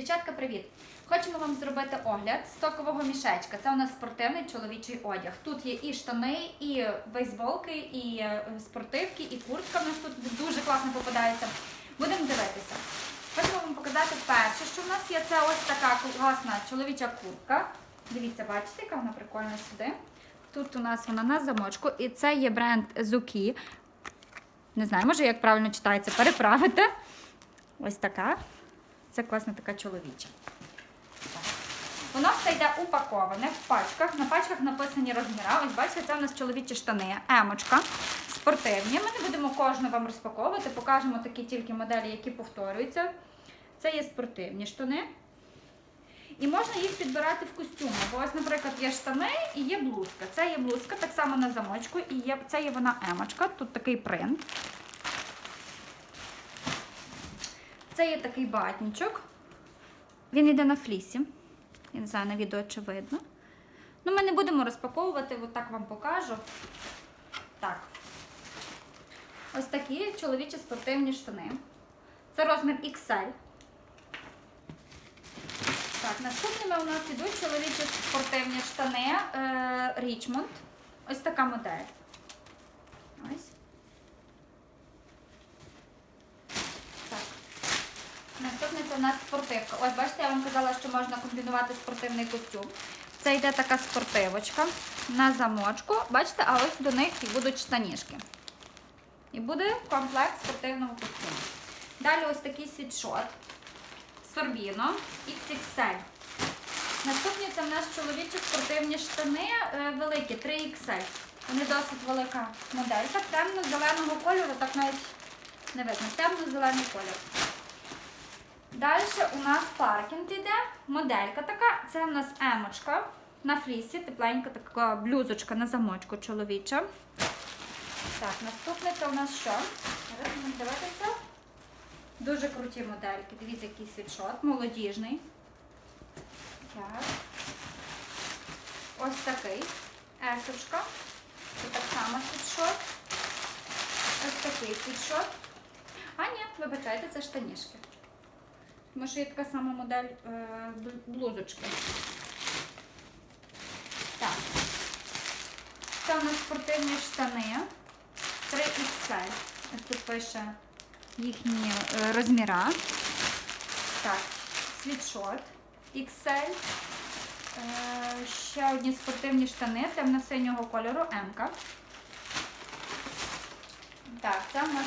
Дівчатка, привіт! Хочемо вам зробити огляд стокового мішечка. Це у нас спортивний чоловічий одяг. Тут є і штани, і бейсболки, і е, спортивки, і куртка в нас тут дуже класно попадається. Будемо дивитися. Хочемо вам показати перше, що в нас є. Це ось така класна чоловіча куртка. Дивіться, бачите, яка вона прикольна сюди. Тут у нас вона на замочку, і це є бренд Zuki. Не знаю, може, як правильно читається, переправити. Ось така. Це класна така чоловіча. Воно все йде упаковане в пачках. На пачках написані розміри. Ось бачите, це у нас чоловічі штани, емочка, спортивні. Ми не будемо кожну вам розпаковувати, покажемо такі тільки моделі, які повторюються. Це є спортивні штани. І можна їх підбирати в костюми. Бо ось, наприклад, є штани і є блузка. Це є блузка, так само на замочку, і є, це є вона емочка. Тут такий принт. Це є такий батнічок. Він йде на флісі. Я не знаю, на відео чи. Ну, ми не будемо розпаковувати, от так вам покажу. Так. Ось такі чоловічі спортивні штани. Це розмір XL. Так, наступними у нас йдуть чоловічі спортивні штани е, Річмонд. Ось така модель. Ось. Так. Наступне це у нас спортивка. Ось, бачите, я вам казала, що можна комбінувати спортивний костюм. Це йде така спортивочка на замочку. Бачите, а ось до них і будуть штанішки. І буде комплект спортивного костюму. Далі ось такий світшот. Сорбіно XXL. Наступні це в нас чоловічі спортивні штани е, великі, 3XL. Вони досить велика моделька. Темно-зеленого кольору, так навіть не видно. Темно-зелений кольор. Далі у нас паркінг йде, моделька така. Це у нас емочка на флісі, тепленька така блюзочка на замочку чоловіча. Так, наступне це у нас що? Зараз будемо дивитися. Дуже круті модельки. Дивіться, який світшот, молодіжний. Так. Ось такий. Есочка. Це так само світшот. Ось такий світшот. А, ні, вибачайте, це штанішки. Тому що є така сама модель е, блузочки. Так. Це у нас спортивні штани. 3XL. Ось тут пише їхні е, розміра. Так, світшот XL. Е, ще одні спортивні штани темно-синього кольору М. Так, це у нас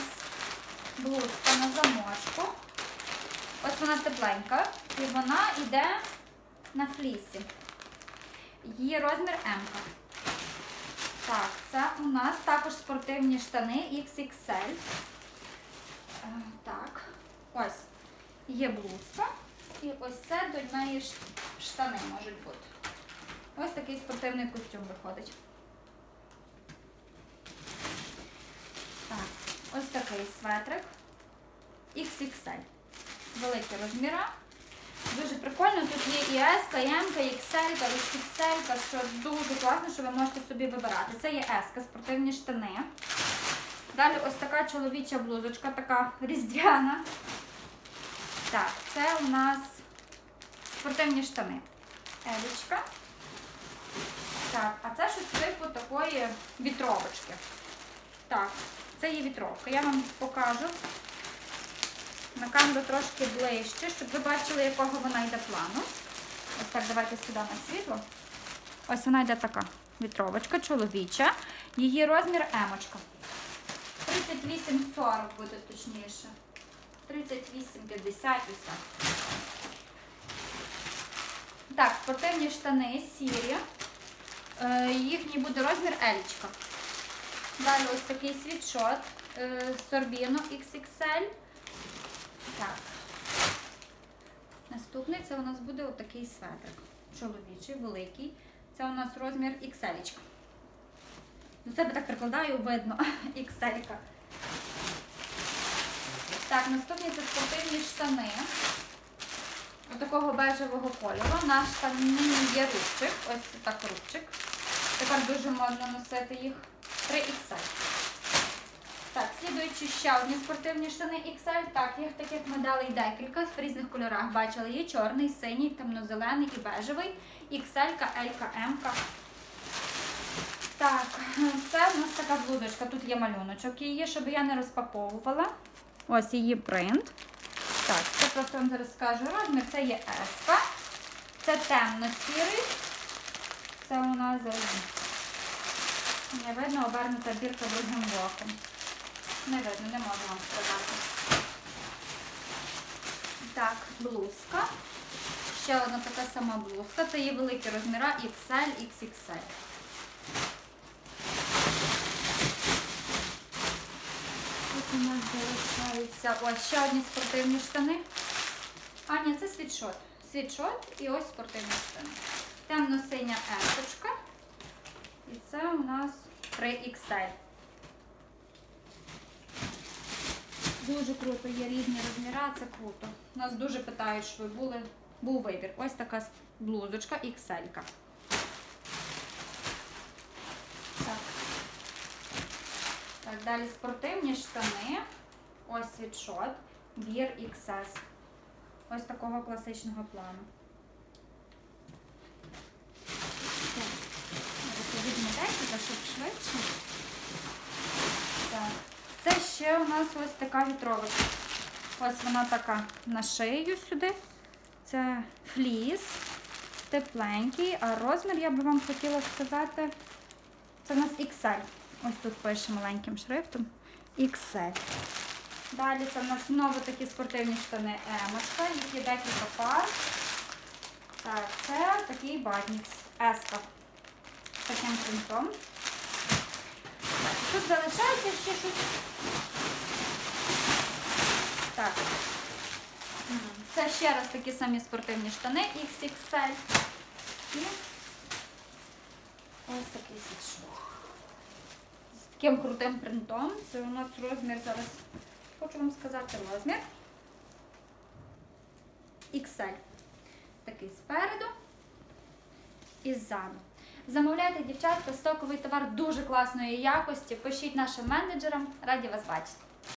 блузка на замочку. Ось вона тепленька і вона йде на флісі. Її розмір М. Так, це у нас також спортивні штани XXL. Е, Так, ось є блузка. І ось це до неї штани можуть бути. Ось такий спортивний костюм виходить. Так, ось такий светрик. XXL. Великі розміри. Дуже прикольно. Тут є і S, і M, і XL, і XXL, що дуже класно, що ви можете собі вибирати. Це є S, спортивні штани. Далі ось така чоловіча блузочка, така різдвяна. Так, це у нас спортивні штани. Елічка. Так, а це щось типу такої вітровочки. Так, це є вітровка. Я вам покажу на камеру трошки ближче, щоб ви бачили, якого вона йде плану. Ось так, давайте сюди на світло. Ось вона йде така вітровочка, чоловіча. Її розмір емочка. 38-40 буде точніше. 38-50 ось так. Спортивні штани сірі. Е, їхній буде розмір елічка. Далі ось такий світшот е, Sorbino XXL. Так. Наступний це у нас буде отакий светрик. Чоловічий, великий. Це у нас розмір XL. До себе так прикладаю, видно. XL. Так, наступні це спортивні штани. Отакого бежевого кольору. На штані є рубчик. Ось так рубчик. Тепер дуже модно носити їх. 3XL. Так, ще одні спортивні штани XL. Так, їх таких моделей декілька в різних кольорах. Бачили, є чорний, синій, темнозелений і бежевий. XL, L, M. Так, це в нас така блузочка. Тут є малюночок її, щоб я не розпаковувала. Ось її принт. Так, це просто вам зараз скажу розмір. Це є S. Це темно-сірий. Це у нас завжди. Не видно, обернута бірка другим боком. Не видно, не можу вам сказати. Так, блузка. Ще одна така сама блузка. Це є великі розміри XL, XXL. Тут у нас залишаються ось ще одні спортивні штани. А, ні, це світшот. Світшот і ось спортивні штани. Темно-синя есочка. І це у нас 3XL. Дуже круто, є різні розміри, це круто. Нас дуже питають, що ви були. Був вибір. Ось така блузочка XL. -ка. Так. Так, далі спортивні штани. Ось світшот. Бір XS. Ось такого класичного плану. Так. Зараз я візьму декілька, щоб швидше. Так. Це ще у нас ось така вітровочка. Ось вона така на шию сюди. Це фліс, тепленький, а розмір я би вам хотіла сказати. Це у нас XL. Ось тут пише маленьким шрифтом. XL. Далі це в нас знову такі спортивні штани Емочка. Їх є декілька пар. Так, це такий батнікс. Еска. З таким принтом. Тут залишається ще щось. Так. Це ще раз такі самі спортивні штани XXL. І ось такий світшот. З таким крутим принтом. Це у нас розмір зараз. Хочу вам сказати розмір. XL. Такий спереду і ззаду. Замовляйте, дівчатка, стоковий товар дуже класної якості. Пишіть нашим менеджерам. Раді вас бачити.